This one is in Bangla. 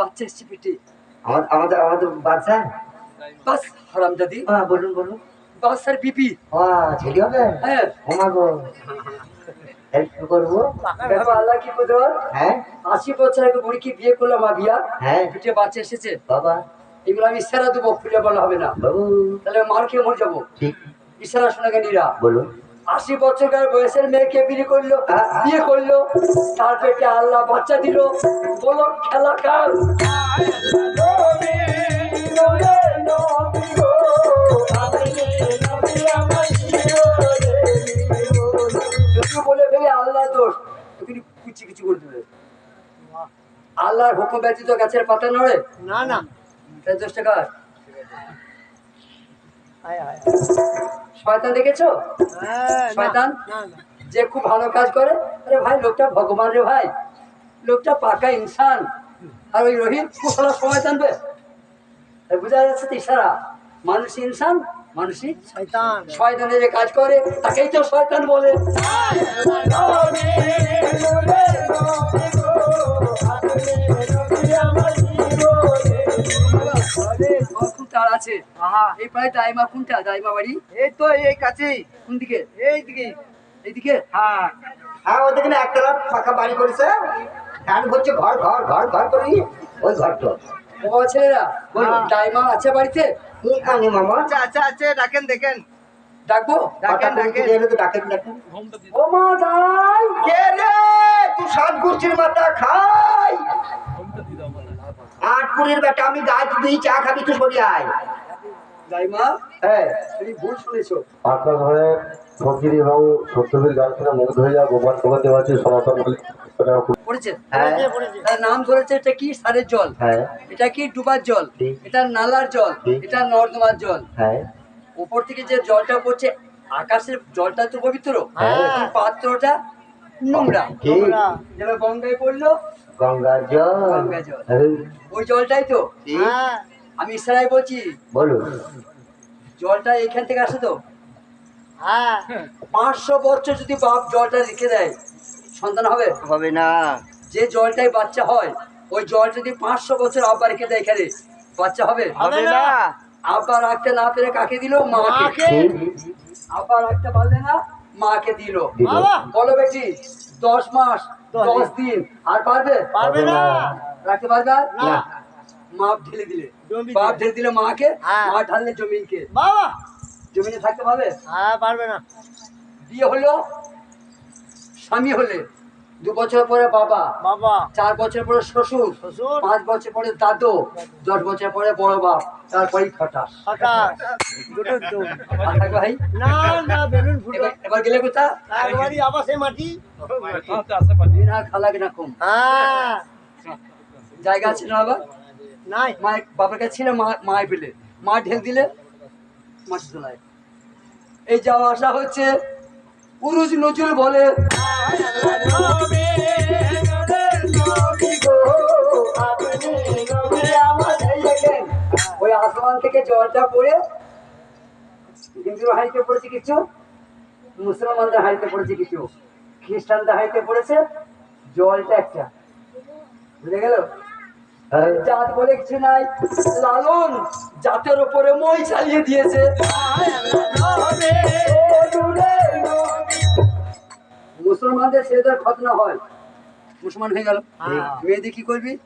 বাচ্চা এসছে পেটে আমাদের আমাদের বাচ্চা বাস? হারাম দাদি। হ্যাঁ বলুন বলুন। বিপি। ও ছেলে হবে? হ্যাঁ। গো। হেল্প করব? দেখো আল্লাহ কি কুদরত। হ্যাঁ? আশি বছর আগে বুড়িকে বিয়ে করলাম মা হ্যাঁ। পেটে বাচ্চা এসেছে। বাবা। এগুলো আমি ইশারা দেবো খুলে বলা হবে না। তাহলে মার খেয়ে মরে যাব। ঠিক। ইশারা শোনা গেনিরা বলুন। আশি বছরকার বয়সের মেয়েকে বিয়ে করল বিয়ে করল। তার পেটে আল্লাহ বাচ্চা দিল। বলো খেলা কাল বলে ফেলে আল্লাহ দোষ ওখানে কুচি কুচি করে দেবে। আল্লাহর হুকুম ব্যতীত গাছের পাতা নড়ে? না না। তাই দোষ টাকা শয়তান দেখেছ? হ্যাঁ, শয়তান? যে খুব ভালো কাজ করে। আরে ভাই লোকটা ভগবান রে ভাই। লোকটা পাকা ইনসান। আর ওই রোহিত খুব ভালো সময় জানবে বোঝা যাচ্ছে তো ইশারা। মানুষ ইনসান মানুষই শয়তান। শয়তানে যে কাজ করে তাকেই তো শয়তান বলে। তাড় আছে। এই প্রায় দাইমা কোনটা? দাইমা বাড়ি? এই তো এই কাছেই। কোন দিকে? এই দিকে। এইদিকে হ্যাঁ। হ্যাঁ এখানে একতলা ফাঁকা বাড়ি করেছে। ফ্যান হচ্ছে ঘর ঘর ঘর ঘর করি ওই ঘরটা। ও ছেলেরা বলো হ্যাঁ। দাইমা আছে বাড়িতে? মামা। আচ্ছা আচ্ছা আচ্ছা ডাকেন দেখেন। ডাকবো? ডাকেন ডাকেন তো ডাকেন ডাকেন ও মা দাঁড়াই। কে রে? তুই সাত মাথা খাই। আট পুরীর বেটা আমি গাছ দিই চা খাবি তুই সরি আয়। হ্যাঁ। তুমি ভুল শুনেছো। পাঁচটা ধরে ফকির এবং সত্যবীর গান শুনে মুগ্ধ হয়ে যা গোপাল গোপাল দেওয়াছে সনাতন বলি পড়েছে? তার নাম ধরেছে এটা কি? সারের জল। হ্যাঁ। এটা কি? ডুবার জল। এটা নালার জল। এটা নর্দমার জল। হ্যাঁ। উপর থেকে যে জলটা পড়ছে আকাশের জলটা তো পবিত্র। হ্যাঁ। পাত্রটা নোংরা। গঙ্গায় পড়ল গঙ্গার জল। গঙ্গা জল। ওই জলটাই তো। হ্যাঁ। আমি ইশারায় বলছি। বলুন। জলটা এখান থেকে আসে তো? হ্যাঁ। পাঁচশো বছর যদি বাপ জলটা রেখে দেয় সন্তান হবে? হবে না। যে জলটাই বাচ্চা হয় ওই জল যদি পাঁচশো বছর আব্বা রেখে দেয় এখানে বাচ্চা হবে? হবে না। আব্বা রাখতে না পেরে কাকে দিল? মাকে। আব্বা রাখতে পারলে না মাকে দিল। দিল। বলো বেটি দশ মাস দশ দিন। আর পারবে? পারবে না। রাখতে পারবে আর? না। মাপ ঢেলে দিলে। মাপ বাপ। ঢেলে দিলে মাকে হ্যাঁ। মা ঢাললে জমিনকে। বাবা। জমিনে থাকতে পারবে? হ্যাঁ পারবে না। বিয়ে হলো স্বামী হলে। দু বছর পরে বাবা বাবা। চার বছর পরে শ্বশুর শ্বশুর। পাঁচ বছর পরে দাদু দশ বছর পরে বড় বাপ তারপরে খটাস ভাই। না না বেলুন ফুটো এবার গেলে কোথা একবারই আবার সেই মাটি। না খালা কিনা কম হ্যাঁ। জায়গা আছে না আবার? নাই। মায়ের বাবার কাছে ছিল মা মায় পেলে মা ঢেল দিলে মাছ তোলায় এই যাওয়া আসা হচ্ছে উরুজ নজরুল বলে। ওই আসমান থেকে জলটা পড়ে পড়েছে কিছু। মুসলমানদের পড়েছে কিছু খ্রিস্টানদের পড়েছে জলটা একটা বলে কিছু নাই লালন জাতের উপরে মই চালিয়ে দিয়েছে মুসলমানদের ছেলেদের খতনা হয়। মুসলমান হয়ে গেল। হ্যাঁ। মেয়েদের কি করবি?